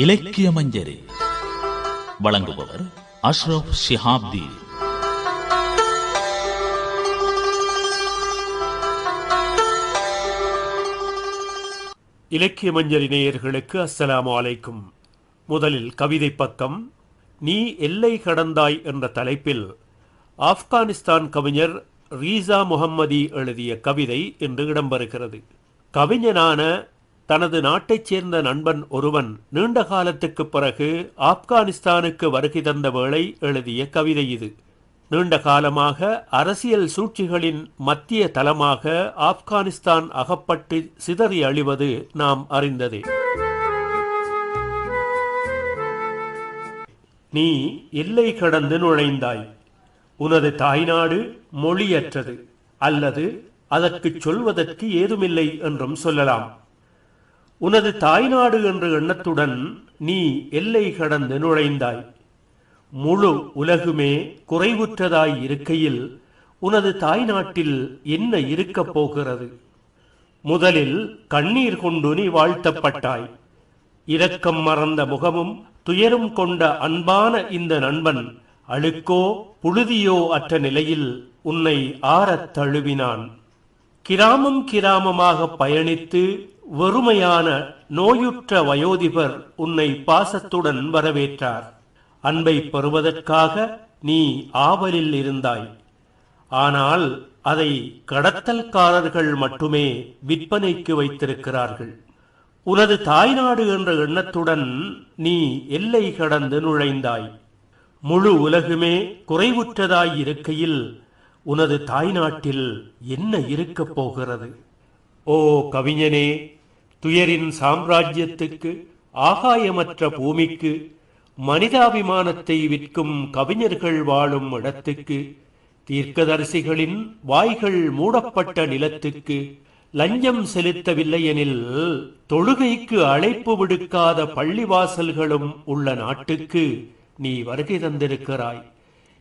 இலக்கிய மஞ்சரி வழங்குபவர் அஷ்ரப் ஷிஹாப்தி. இலக்கிய மஞ்சரி நேயர்களுக்கு அஸ்ஸலாமு அலைக்கும். முதலில் கவிதை பக்கம் நீ எல்லை கடந்தாய் என்ற தலைப்பில் ஆப்கானிஸ்தான் கவிஞர் ரீசா முகம்மதி எழுதிய கவிதை இன்று இடம்பெறுகிறது. கவிஞனான தனது நாட்டைச் சேர்ந்த நண்பன் ஒருவன் நீண்ட காலத்துக்கு பிறகு ஆப்கானிஸ்தானுக்கு வருகை தந்த வேளை எழுதிய கவிதை இது. நீண்ட காலமாக அரசியல் சூழ்ச்சிகளின் மத்திய தலமாக ஆப்கானிஸ்தான் அகப்பட்டு சிதறி அழிவது நாம் அறிந்ததே. நீ எல்லை கடந்து நுழைந்தாய். உனது தாய்நாடு மொழியற்றது. அல்லது அதற்குச் சொல்வதற்கு ஏதுமில்லை என்றும் சொல்லலாம். உனது தாய்நாடு என்ற எண்ணத்துடன் நீ எல்லை கடந்து நுழைந்தாய். முழு உலகுமே குறைவுற்றதாய் இருக்கையில் உனது தாய்நாட்டில் என்ன இருக்கப் போகிறது? முதலில் கண்ணீர் கொண்டு நீ வாழ்த்தப்பட்டாய். இரக்கம் மறந்த முகமும் துயரும் கொண்ட அன்பான இந்த நண்பன் அழுக்கோ புழுதியோ அற்ற நிலையில் உன்னை ஆறத் தழுவினான். கிராமம் கிராமமாக பயணித்து வெறுமையான நோயுற்ற வயோதிபர் உன்னை பாசத்துடன் வரவேற்றார். அன்பை பெறுவதற்காக நீ ஆவலில் இருந்தாய். ஆனால் அதை கடத்தல்காரர்கள் மட்டுமே விற்பனைக்கு வைத்திருக்கிறார்கள். உனது தாய்நாடு என்ற எண்ணத்துடன் நீ எல்லை கடந்து நுழைந்தாய். முழு உலகுமே குறைவுற்றதாய் இருக்கையில் உனது தாய்நாட்டில் என்ன இருக்கப் போகிறது? ஓ கவிஞனே துயரின் சாம்ராஜ்யத்துக்கு ஆகாயமற்ற பூமிக்கு மனிதாபிமானத்தை விற்கும் கவிஞர்கள் வாழும் இடத்துக்கு தீர்க்கதரிசிகளின் வாய்கள் மூடப்பட்ட நிலத்துக்கு லஞ்சம் செலுத்தவில்லை எனில் தொழுகைக்கு அழைப்பு விடுக்காத பள்ளிவாசல்களும் உள்ள நாட்டுக்கு நீ வருகை தந்திருக்கிறாய்.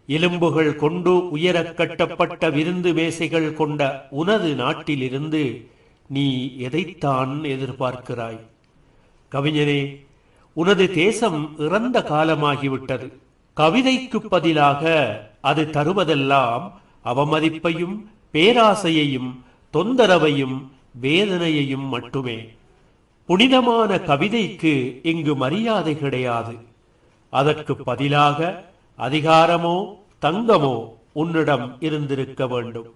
எலும்புகள் கொண்டு உயரக் கட்டப்பட்ட விருந்து மேசைகள் கொண்ட உனது நாட்டிலிருந்து நீ எதைத்தான் எதிர்பார்க்கிறாய்? கவிஞனே உனது தேசம் இறந்த காலமாகிவிட்டது. கவிதைக்கு பதிலாக அது தருவதெல்லாம் அவமதிப்பையும் பேராசையையும் தொந்தரவையும் வேதனையையும் மட்டுமே. புனிதமான கவிதைக்கு இங்கு மரியாதை கிடையாது. அதற்கு பதிலாக அதிகாரமோ தங்கமோ உன்னிடம் இருந்திருக்க வேண்டும்.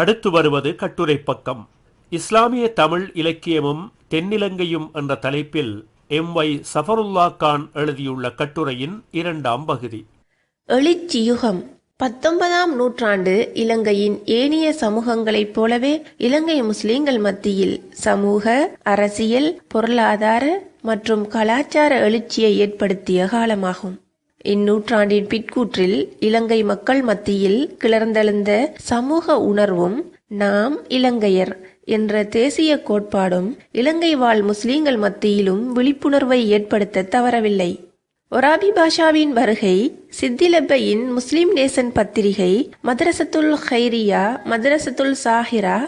அடுத்து வருவது கட்டுரை பக்கம். இஸ்லாமிய தமிழ் இலக்கியமும் தென்னிலங்கையும் என்ற தலைப்பில் எம் ஒய் சஃபருல்லா கான் எழுதியுள்ள கட்டுரையின் இரண்டாம் பகுதி. எழுச்சியுகம் பத்தொன்பதாம் நூற்றாண்டு இலங்கையின் ஏனைய சமூகங்களைப் போலவே இலங்கை முஸ்லிம்கள் மத்தியில் சமூக அரசியல் பொருளாதார மற்றும் கலாச்சார எழுச்சியை ஏற்படுத்திய காலமாகும். இந்நூற்றாண்டின் பிற்கூற்றில் இலங்கை மக்கள் மத்தியில் கிளர்ந்தெழுந்த சமூக உணர்வும் நாம் இலங்கையர் என்ற தேசிய கோட்பாடும் இலங்கை வாழ் முஸ்லிம்கள் மத்தியிலும் விழிப்புணர்வை ஏற்படுத்த தவறவில்லை. ஒராபி பாஷாவின் வருகை சித்திலப்பையின் முஸ்லிம் நேசன் பத்திரிகை மதரசத்துல் ஹைரியா மதரசத்துல் சாஹிரா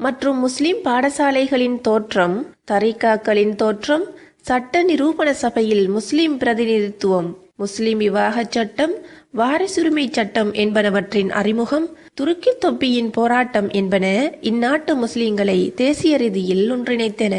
மற்றும் முஸ்லிம் பாடசாலைகளின் தோற்றம் தரிகாக்களின் தோற்றம் சட்ட நிரூபண சபையில் முஸ்லிம் பிரதிநிதித்துவம். முஸ்லிம் விவாகச் சட்டம் வாரிசுரிமை சட்டம் என்பனவற்றின் அறிமுகம் துருக்கி தொப்பியின் போராட்டம் என்பன இந்நாட்டு முஸ்லிம்களை தேசிய ரீதியில் ஒன்றிணைத்தன.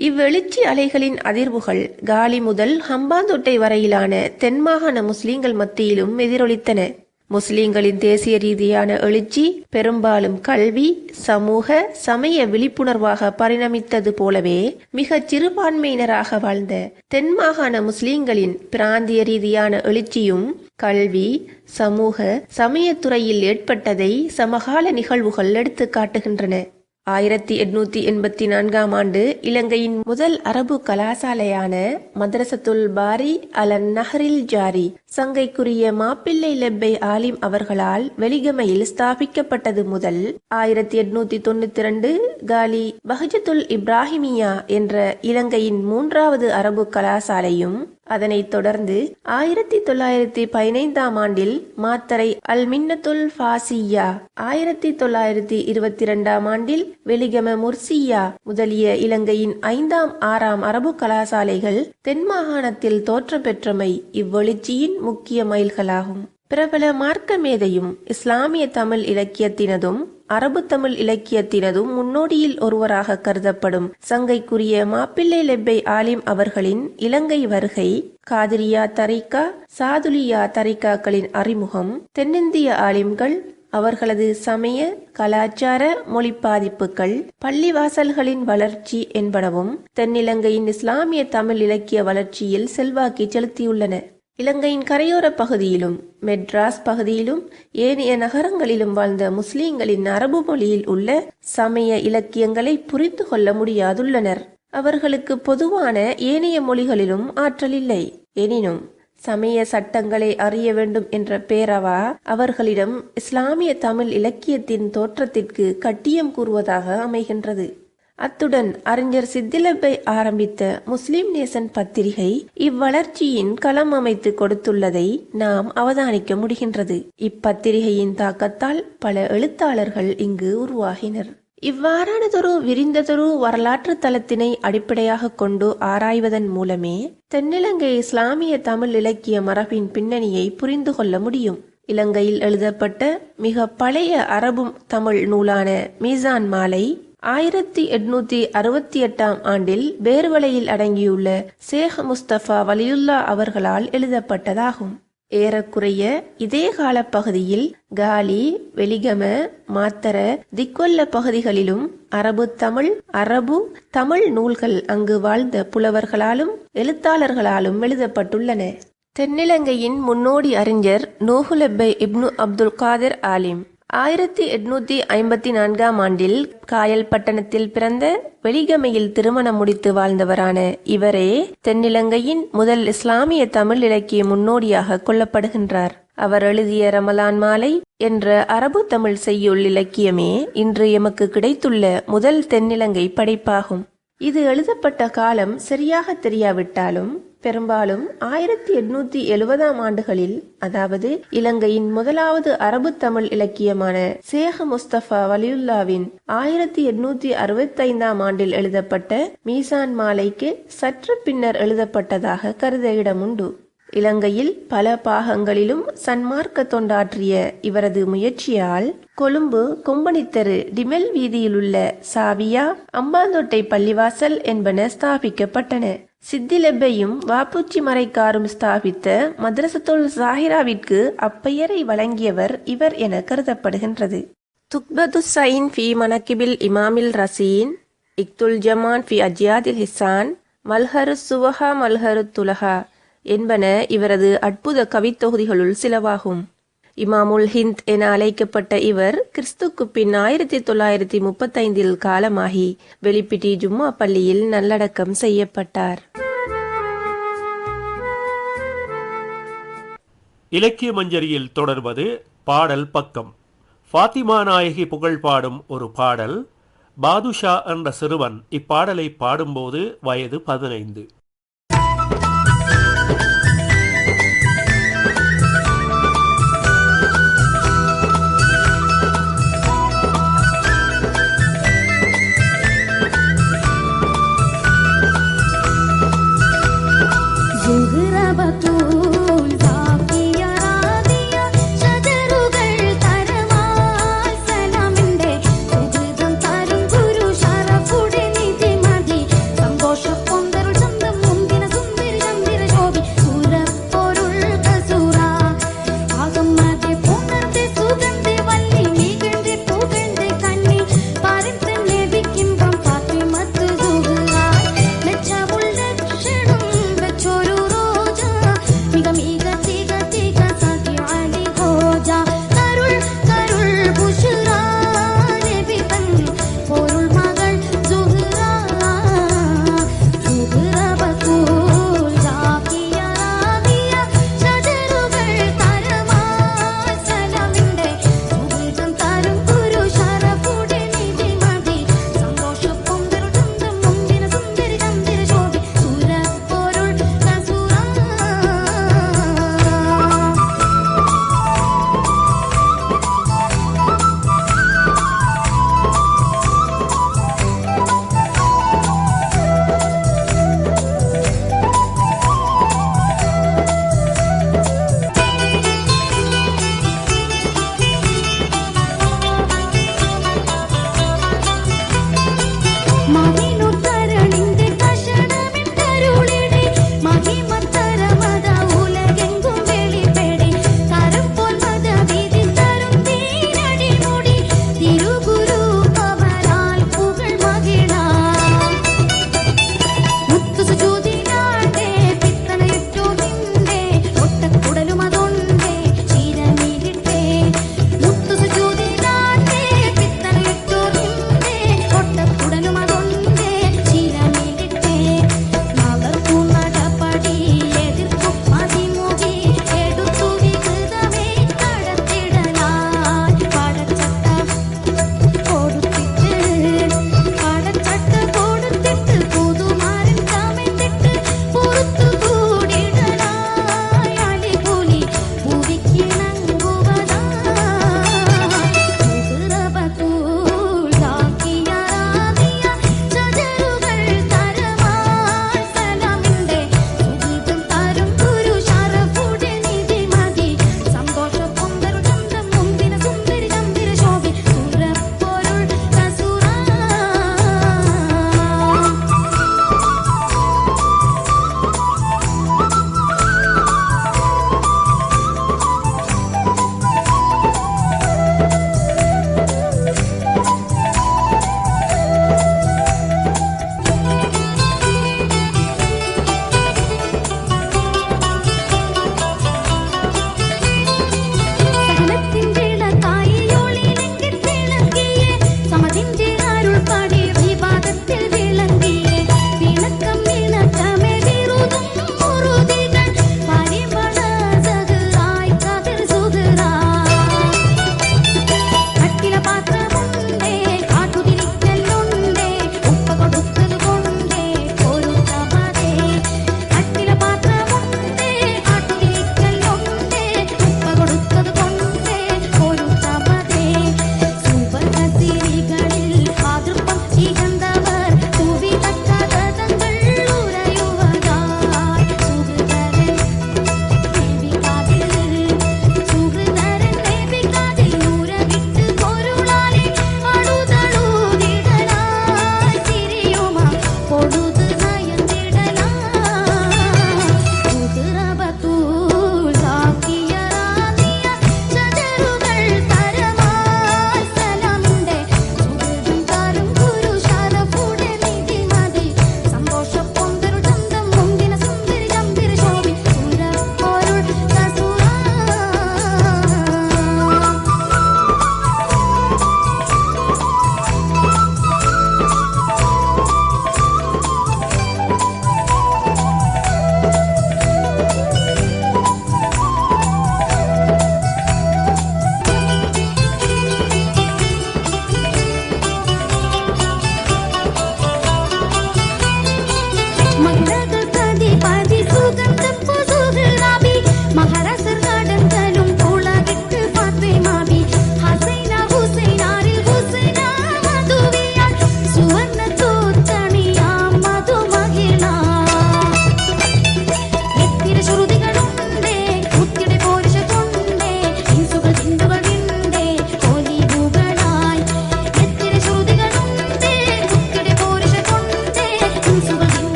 இவ்வெழுச்சி அலைகளின் அதிர்வுகள் காலி முதல் ஹம்பாந்தோட்டை வரையிலான தென்மாகாண முஸ்லிம்கள் மத்தியிலும் எதிரொலித்தன. முஸ்லிம்களின் தேசிய ரீதியான எழுச்சி பெரும்பாலும் கல்வி சமூக சமய விழிப்புணர்வாக பரிணமித்தது போலவே மிகச் சிறுபான்மையினராக வாழ்ந்த தென்மாகாண முஸ்லிம்களின் பிராந்திய ரீதியான எழுச்சியும் கல்வி சமூக சமயத்துறையில் ஏற்பட்டதை சமகால நிகழ்வுகள் எடுத்து காட்டுகின்றன. ஆயிரத்தி எட்நூத்தி எண்பத்தி நான்காம் ஆண்டு இலங்கையின் முதல் அரபு கலாசாலையான மதரசத்துல் பாரி அலன் நஹரில் ஜாரி. சங்கைக்குரிய மாப்பிள்ளை லெப்பை ஆலிம் அவர்களால் வெளிகமையில் ஸ்தாபிக்கப்பட்டது முதல் ஆயிரத்தி எட்நூத்தி தொண்ணூத்தி ரெண்டு காலி பஹஜத்துல் இப்ராஹிமியா என்ற இலங்கையின் மூன்றாவது அரபு கலாசாலையும் அதனைத் தொடர்ந்து ஆயிரத்தி தொள்ளாயிரத்தி பதினைந்தாம் ஆண்டில் மாத்தரை அல் மின்னத்துல் ஃபாசியா ஆயிரத்தி தொள்ளாயிரத்தி இருபத்தி இரண்டாம் ஆண்டில் வெளிகம முர்சியா முதலிய இலங்கையின் ஐந்தாம் ஆறாம் அரபு கலாசாலைகள் தென் மாகாணத்தில் தோற்றம் பெற்றமை இவ்வெழுச்சியின் முக்கிய மைல்களாகும் பிரபல மார்க்க மேதையும் இஸ்லாமிய தமிழ் இலக்கியத்தினதும் அரபு தமிழ் இலக்கியத்தினதும் முன்னோடியில் ஒருவராக கருதப்படும் சங்கைக்குரிய மாப்பிள்ளை லெப்பை ஆலிம் அவர்களின் இலங்கை வருகை காதிரியா தரிகா சாதுலியா தரிகாக்களின் அறிமுகம் தென்னிந்திய ஆலிம்கள் அவர்களது சமய கலாச்சார மொழி பாதிப்புகள் பள்ளிவாசல்களின் வளர்ச்சி என்பனவும் தென்னிலங்கையின் இஸ்லாமிய தமிழ் இலக்கிய வளர்ச்சியில் செல்வாக்கி செலுத்தியுள்ளன. இலங்கையின் கரையோர பகுதியிலும் மெட்ராஸ் பகுதியிலும் ஏனைய நகரங்களிலும் வாழ்ந்த முஸ்லீம்களின் அரபு மொழியில் உள்ள சமய இலக்கியங்களை புரிந்து கொள்ள முடியாதுள்ளனர். அவர்களுக்கு பொதுவான ஏனைய மொழிகளிலும் ஆற்றல் இல்லை. எனினும் சமய சட்டங்களை அறிய வேண்டும் என்ற பேரவா அவர்களிடம் இஸ்லாமிய தமிழ் இலக்கியத்தின் தோற்றத்திற்கு கட்டியம் கூறுவதாக அமைகின்றது. அத்துடன் அறிஞர் சித்திலப்பை ஆரம்பித்த முஸ்லிம் நேசன் பத்திரிகை இவ்வளர்ச்சியின் களம் அமைத்து கொடுத்துள்ளதை நாம் அவதானிக்க முடிகின்றது. இப்பத்திரிகையின் தாக்கத்தால் பல எழுத்தாளர்கள் இங்கு உருவாகினர். இவ்வாறானதொரு விரிந்ததொரு வரலாற்று தளத்தினை அடிப்படையாக கொண்டு ஆராய்வதன் மூலமே தென்னிலங்கை இஸ்லாமிய தமிழ் இலக்கிய மரபின் பின்னணியை புரிந்து கொள்ள முடியும். இலங்கையில் எழுதப்பட்ட மிக பழைய அரபும் தமிழ் நூலான மீசான் மாலை ஆயிரத்தி எட்நூத்தி அறுபத்தி எட்டாம் ஆண்டில் பேர்வலையில் அடங்கியுள்ள சேக முஸ்தபா வலியுல்லா அவர்களால் எழுதப்பட்டதாகும். ஏறக்குறைய இதே காலப்பகுதியில் காலி வெலிகம மாத்தர திக்கொல்ல பகுதிகளிலும் அரபு தமிழ் அரபு தமிழ் நூல்கள் அங்கு வாழ்ந்த புலவர்களாலும் எழுத்தாளர்களாலும் எழுதப்பட்டுள்ளன. தென்னிலங்கையின் முன்னோடி அறிஞர் நூஹுலெப்பை இப்னு அப்துல் காதிர் ஆலிம் ஆயிரத்தி எட்நூத்தி ஐம்பத்தி நான்காம் ஆண்டில் காயல் பட்டணத்தில் பிறந்த வெலிகமையில் திருமணம் முடித்து வாழ்ந்தவரான இவரே தென்னிலங்கையின் முதல் இஸ்லாமிய தமிழ் இலக்கிய முன்னோடியாக கொள்ளப்படுகின்றார். அவர் எழுதிய ரமலான் மாலை என்ற அரபு தமிழ் செய்யுள் இலக்கியமே இன்று எமக்கு கிடைத்துள்ள முதல் தென்னிலங்கை படைப்பாகும். இது எழுதப்பட்ட காலம் சரியாக தெரியாவிட்டாலும் பெரும்பாலும் ஆயிரத்தி எட்நூத்தி எழுபதாம் ஆண்டுகளில் அதாவது இலங்கையின் முதலாவது அரபு தமிழ் இலக்கியமான சேக முஸ்தபா வலியுல்லாவின் ஆயிரத்தி எட்நூத்தி அறுபத்தைந்தாம் ஆண்டில் எழுதப்பட்ட மீசான் மாலைக்கு சற்று பின்னர் எழுதப்பட்டதாக கருத இடமுண்டு. இலங்கையில் பல பாகங்களிலும் சன்மார்க்க தொண்டாற்றிய இவரது முயற்சியால் கொழும்பு கொம்பனித்தெரு டிமெல் வீதியிலுள்ள சாவியா அம்பாந்தோட்டை பள்ளிவாசல் என்பன ஸ்தாபிக்கப்பட்டன. சித்திலெப்பையும் வாப்புச்சி மறைக்காரும் ஸ்தாபித்த மதரசத்துல் ஜாஹிராவிற்கு அப்பெயரை வழங்கியவர் இவர் என கருதப்படுகின்றது. துக்பது சைன் ஃபி மனக்கிபில் இமாமில் ரசீன் இக்துல் ஜமான் ஃபி அஜியாதில் ஹிசான் மல்ஹரு சுவஹா மல்ஹரு துலஹா என்பன இவரது அற்புத கவித்தொகுதிகளுள் சிலவாகும். இமாமுல் ஹிந்த் என அழைக்கப்பட்ட இவர் கிறிஸ்துக்கு பின் ஆயிரத்தி தொள்ளாயிரத்தி முப்பத்தைந்தில் காலமாகி வெளிப்பிட்டி ஜும்மா பள்ளியில் நல்லடக்கம் செய்யப்பட்டார். இலக்கிய மஞ்சரியில் தொடர்வது பாடல் பக்கம். ஃபாத்திமா நாயகி புகழ் பாடும் ஒரு பாடல். பாதுஷா என்ற சிறுவன் இப்பாடலை பாடும்போது வயது பதினைந்து.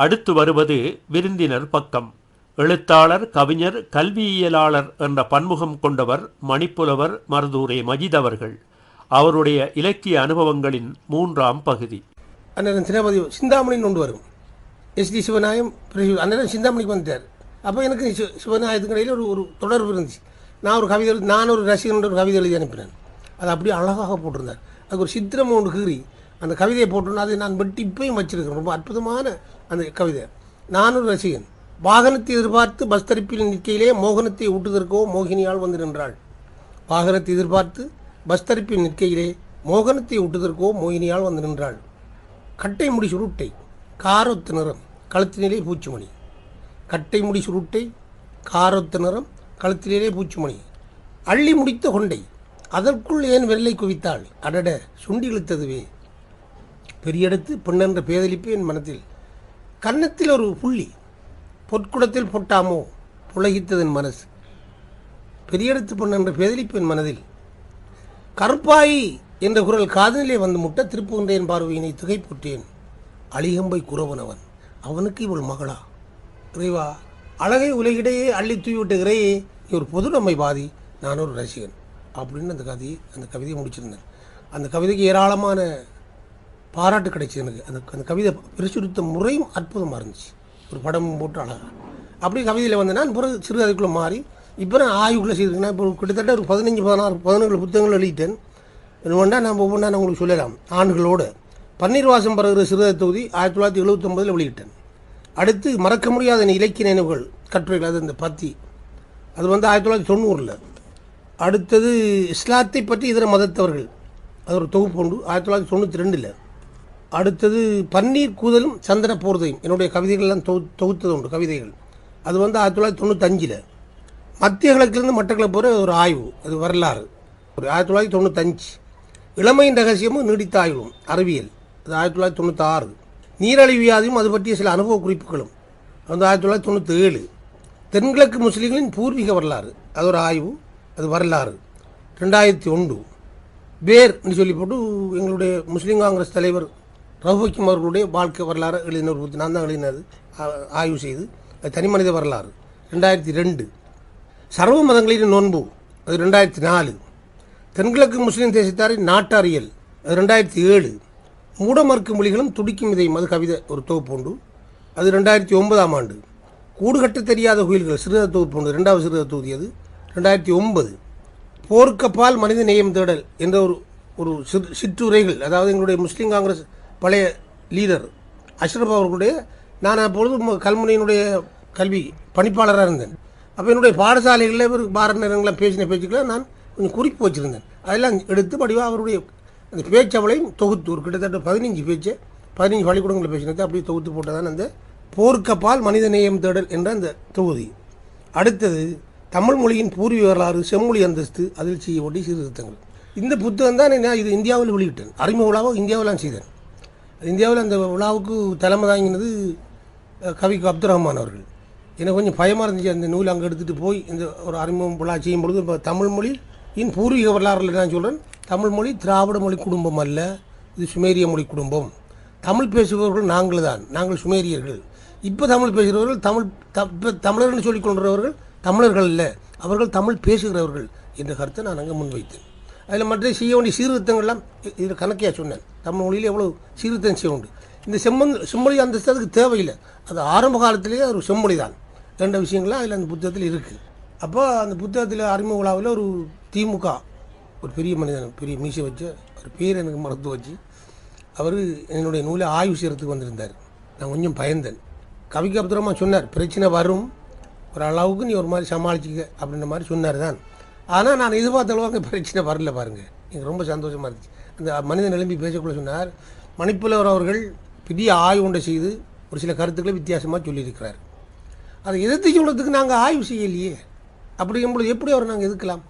அடுத்து வருவது விருந்தினர் பக்கம். எழுத்தாளர் கவிஞர் கல்வியியலாளர் என்ற பன்முகம் கொண்டவர் மணிப்புலவர் மருதூரே மஜித் அவர்கள். அவருடைய இலக்கிய அனுபவங்களின் மூன்றாம் பகுதி. அண்ணன் சினபதி சிந்தாமணின்னு ஒன்று வரும். எஸ் டி சிவநாயம் பிறகு அண்ணன் சிந்தாமணிக்கு வந்துட்டார் அப்போ எனக்கு சி- சிவநாயகத்துக்கு இடையில் ஒரு ஒரு தொடர்பு இருந்துச்சு. நான் ஒரு கவிதை எழுதி நான் ஒரு ரசிகன் ஒரு கவிதை எழுதி அனுப்பினேன். அது அப்படியே அழகாக போட்டிருந்தார். அதுக்கு ஒரு சித்திரம் ஒன்று கீறி அந்த கவிதையை போட்டோன்னா அதை நான் வெட்டி இப்பயும் வச்சுருக்கேன் ரொம்ப அற்புதமான அந்த கவிதை. நானும் ஒரு ரசிகன். வாகனத்தை எதிர்பார்த்து பஸ் தரிப்பில் நிற்கையிலே மோகனத்தை ஊட்டுதற்கோ மோகினியால் வந்து நின்றாள். வாகனத்தை எதிர்பார்த்து பஸ் தரிப்பில் நிற்கையிலே மோகனத்தை ஊட்டுதற்கோ மோகினியால் வந்து நின்றாள். கட்டை முடி சுருட்டை காரொத்து நிறம் கழுத்தினிலே பூச்சிமணி. கட்டை முடி சுருட்டை காரொத்து நிறம் கழுத்தினிலே பூச்சிமணி. அள்ளி முடித்த கொண்டை அதற்குள் ஏன் வெள்ளை குவித்தாள்? அடட சுண்டி இழுத்ததுவே. பெரியடுத்து பெண்ணென்ற பேதலிப்பு என் மனத்தில். கன்னத்தில் ஒரு புள்ளி. பொற்குடத்தில் பொட்டாமோ புலகித்ததன் மனசு. பெரியெடுத்து பொண்ணு பேதலிப்பு மனதில். கருப்பாயி என்ற குரல் காதலிலே வந்து முட்ட திருப்புகின்றேன் பார்வையினை திகைப்புற்றேன் அழிகம்பை குறவனவன். அவனுக்கு இவள் மகளா? இறைவா அழகை உலகிடையே அள்ளி தூவிவிட்ட இறையே நீ ஒரு பொதுநம்மை பாதி நான் ஒரு ரசிகன். அப்படின்னு அந்த கதையை அந்த கவிதையை முடிச்சிருந்தேன் அந்த கவிதைக்கு ஏராளமான பாராட்டு கிடைச்சது எனக்கு. அந்த அந்த கவிதை பிரிச்சுடுத்த முறையும் அற்புதமாக இருந்துச்சு. ஒரு படம் போட்டு அழகாக அப்படி கவிதையில் வந்து நான் பிறகு சிறுகதைக்குள்ளே மாறி இப்போ நான் ஆய்வுக்குள்ளே செய்திருக்கேன். இப்போ கிட்டத்தட்ட ஒரு பதினஞ்சு பதினாறு பதினேழு புத்தகங்கள் எழுதிட்டேன். வேண்டா நான் ஒவ்வொன்றா நான் உங்களுக்கு சொல்லலாம். ஆண்டுகளோடு. பன்னீர் வாசம் பிறகு சிறுகதை தொகுதி ஆயிரத்தி தொள்ளாயிரத்தி எழுபத்தொம்பதில் வெளியிட்டேன். அடுத்து மறக்க முடியாத இலக்கிய நினைவுகள் கட்டுரைகள் அது இந்த பத்தி. அது வந்து ஆயிரத்தி தொள்ளாயிரத்தி தொண்ணூறில். அடுத்தது இஸ்லாத்தை பற்றி இதர மதத்தவர்கள். அது ஒரு தொகுப்பு உண்டு ஆயிரத்தி தொள்ளாயிரத்தி தொண்ணூற்றி ரெண்டில். அடுத்தது பன்னீர் கூதலும் சந்தன போர்தையும். என்னுடைய கவிதைகள்லாம் தொகு தொகுத்தது உண்டு கவிதைகள். அது வந்து ஆயிரத்தி தொள்ளாயிரத்தி தொண்ணூத்தஞ்சில். மத்திய கிழக்கிலிருந்து மட்டக்கிழப்பு போகிற ஒரு ஆய்வு அது வரலாறு. ஒரு ஆயிரத்தி தொள்ளாயிரத்தி தொண்ணூத்தஞ்சு. இளமையின் ரகசியமும் நீடித்த ஆய்வும் அறிவியல். அது ஆயிரத்தி தொள்ளாயிரத்தி தொண்ணூத்தாறு. நீரழிவு வியாதியும் அது பற்றிய சில அனுபவ குறிப்புகளும். அது வந்து ஆயிரத்தி தொள்ளாயிரத்தி தொண்ணூற்றி ஏழு தென்கிழக்கு முஸ்லீம்களின் பூர்வீக வரலாறு. அது ஒரு ஆய்வு அது வரலாறு. ரெண்டாயிரத்தி ஒன்று. பேர் என்று சொல்லி போட்டு எங்களுடைய முஸ்லீம் காங்கிரஸ் தலைவர் ரவுஹக்கிம் அவர்களுடைய வாழ்க்கை வரலாறு எழுதின ஒரு நான் தான் எழுதினது ஆய்வு செய்து அது தனி மனித வரலாறு. ரெண்டாயிரத்தி ரெண்டு. சர்வ மதங்களின் நோன்பு அது ரெண்டாயிரத்தி நாலு. தென்கிழக்கு முஸ்லீம் தேசத்தாரின் நாட்டாரியல் அது ரெண்டாயிரத்தி ஏழு. மூடமறுக்கு மொழிகளும் துடிக்கும் இதையும் அது கவிதை ஒரு தொகுப்பு உண்டு. அது ரெண்டாயிரத்தி ஒன்பதாம் ஆண்டு. கூடுகட்ட தெரியாத கோயில்கள் சிறுத தொகுப்பு உண்டு ரெண்டாவது சிறுத தொகுதி அது. ரெண்டாயிரத்தி ஒன்பது. போர்க்கப்பால் மனித நேயம் தேடல் என்ற ஒரு ஒரு சிறு சிற்றுரைகள் அதாவது எங்களுடைய முஸ்லீம் காங்கிரஸ் பழைய லீடர் அஷ்ரப் அவர்களுடைய நான் அப்பொழுது கல்முனையினுடைய கல்வி பணிப்பாளராக இருந்தேன். அப்போ என்னுடைய பாடசாலைகளில் இவர் பாரத நேரங்களில் பேசின பேச்சுக்களை நான் கொஞ்சம் குறிப்பு வச்சுருந்தேன். அதெல்லாம் எடுத்து படிவாக அவருடைய அந்த பேச்சவளையும் தொகுத்து ஒரு கிட்டத்தட்ட பதினஞ்சு பேச்சு பதினஞ்சு பள்ளிக்கூடங்களில் பேசினது அப்படியே தொகுத்து போட்டதான் அந்த போர்க்கப்பால் மனித நேயம் தேடல் என்ற அந்த தொகுதி. அடுத்தது தமிழ் மொழியின் பூர்வீக வரலாறு செம்மொழி அந்தஸ்து அதில் செய்யப்பட்ட சீர்திருத்தங்கள். இந்த புத்தகம் தான் நான் இது இந்தியாவில் வெளியிட்டேன் அறிமுக இந்தியாவில் நான் செய்தேன். இந்தியாவில் அந்த விழாவுக்கு தலைமை தாங்கினது அஹ், கவிக்கு அப்துல் ரஹ்மான் அவர்கள். எனக்கு கொஞ்சம் பயமாக இருந்துச்சு அந்த நூல் அங்கே எடுத்துகிட்டு போய் இந்த ஒரு அறிமுகம் விழா செய்யும் பொழுது. இப்போ தமிழ் மொழியின் பூர்வீக வரலாறுல நான் சொல்கிறேன் தமிழ் மொழி திராவிட மொழி குடும்பம் அல்ல இது சுமேரிய மொழி குடும்பம். தமிழ் பேசுபவர்கள் நாங்கள் தான் நாங்கள் சுமேரியர்கள். இப்போ தமிழ் பேசுகிறவர்கள் தமிழ் த இப்போ தமிழர்னு சொல்லிக் கொள்கிறவர்கள் தமிழர்கள் அல்ல அவர்கள் தமிழ் பேசுகிறவர்கள் என்ற கருத்தை நான் அங்கே முன்வைத்தேன். அதில் மற்ற செய்ய வேண்டிய சீர்திருத்தங்கள்லாம் இதில் கணக்கையாக சொன்னேன். தமிழ் மொழியில் எவ்வளோ சீர்திருத்தம் செய்ய உண்டு இந்த செம்மொழி செம்மொழி அந்தஸ்து அதுக்கு தேவையில்லை. அது ஆரம்ப காலத்திலேயே ஒரு செம்மொழி தான். ரெண்டு விஷயங்கள்லாம் அதில் அந்த புத்தகத்தில் இருக்குது அப்போ அந்த புத்தகத்தில் அறிமுக விழாவில் ஒரு திமுக ஒரு பெரிய மனிதன் பெரிய மீசை வச்சு ஒரு பேர் எனக்கு மறந்து வச்சு அவர் என்னுடைய நூலை ஆய்வு செய்கிறதுக்கு வந்திருந்தார். நான் கொஞ்சம் பயந்தேன். கவிக்கு அப்துரமாக சொன்னார் பிரச்சனை வரும். ஒரு அளவுக்கு நீ ஒரு மாதிரி சமாளிச்சுக்க அப்படின்ற மாதிரி சொன்னார் தான். ஆனால் நான் எதிர்பார்த்த அளவுக்கு அங்கே பிரச்சனை வரல பாருங்கள் எனக்கு ரொம்ப சந்தோஷமாக இருந்துச்சு. அந்த மனிதன் நிலம்பி பேசக்குள்ள சொன்னார் மணிப்புலவர் அவர்கள் பெரிய ஆய்வு ஒன்றை செய்து ஒரு சில கருத்துக்களை வித்தியாசமாக சொல்லியிருக்கிறார். அதை எதிர்த்து சொல்கிறதுக்கு நாங்கள் ஆய்வு செய்யலையே. அப்படிங்கும்பொழுது எப்படி அவரை நாங்கள் எதுக்கலாம்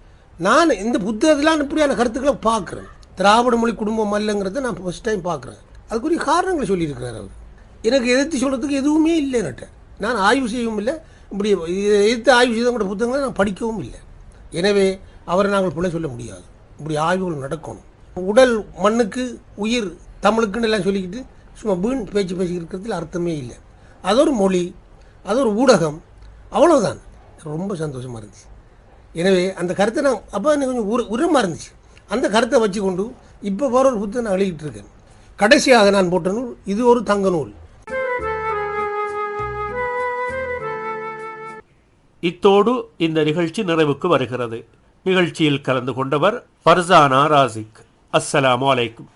நான் இந்த புத்தகத்திலாம் இப்படியான கருத்துக்களை பார்க்குறேன். திராவிட மொழி குடும்பம் அல்லங்கிறத நான் ஃபஸ்ட் டைம் பார்க்குறேன். அதுக்குரிய காரணங்களை சொல்லியிருக்கிறார் அவர். எனக்கு எதிர்த்து சொல்கிறதுக்கு எதுவுமே இல்லை என்கிட்ட. நான் ஆய்வு செய்யவும் இல்லை. இப்படி எதிர்த்து ஆய்வு செய்தவங்களோட புத்தகங்களை நான் படிக்கவும் இல்லை. எனவே அவரை நாங்கள் பிள்ளை சொல்ல முடியாது. இப்படி ஆய்வுகள் நடக்கணும். உடல் மண்ணுக்கு உயிர் தமிழுக்குன்னு எல்லாம் சொல்லிக்கிட்டு சும்மா வீண் பேச்சு பேசிக்கிறதுல அர்த்தமே இல்லை. அது ஒரு மொழி அது ஒரு ஊடகம் அவ்வளோதான் ரொம்ப சந்தோஷமாக இருந்துச்சு. எனவே அந்த கருத்தை நான் அப்போ எனக்கு கொஞ்சம் உர உரமாக இருந்துச்சு. அந்த கருத்தை வச்சு கொண்டு இப்போ போகிற ஒரு புத்தகம் நான் எழுதிட்டு இருக்கேன். கடைசியாக நான் போட்ட நூல் இது ஒரு தங்க நூல். இத்தோடு இந்த நிகழ்ச்சி நிறைவுக்கு வருகிறது. நிகழ்ச்சியில் கலந்து கொண்டவர் ஃபர்சானா ராசிக். அஸ்ஸலாமு அலைக்கும்.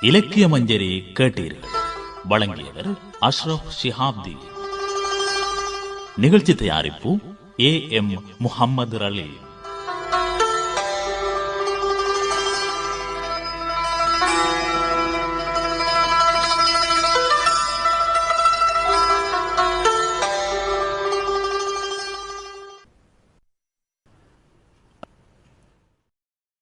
இலக்கிய மஞ்சரி கேட்டீர்கள். வழங்கியவர் அஷ்ரப் ஷிஹாப்தி. நிகழ்ச்சி தயாரிப்பு ஏ எம் முஹம்மது ரலீம்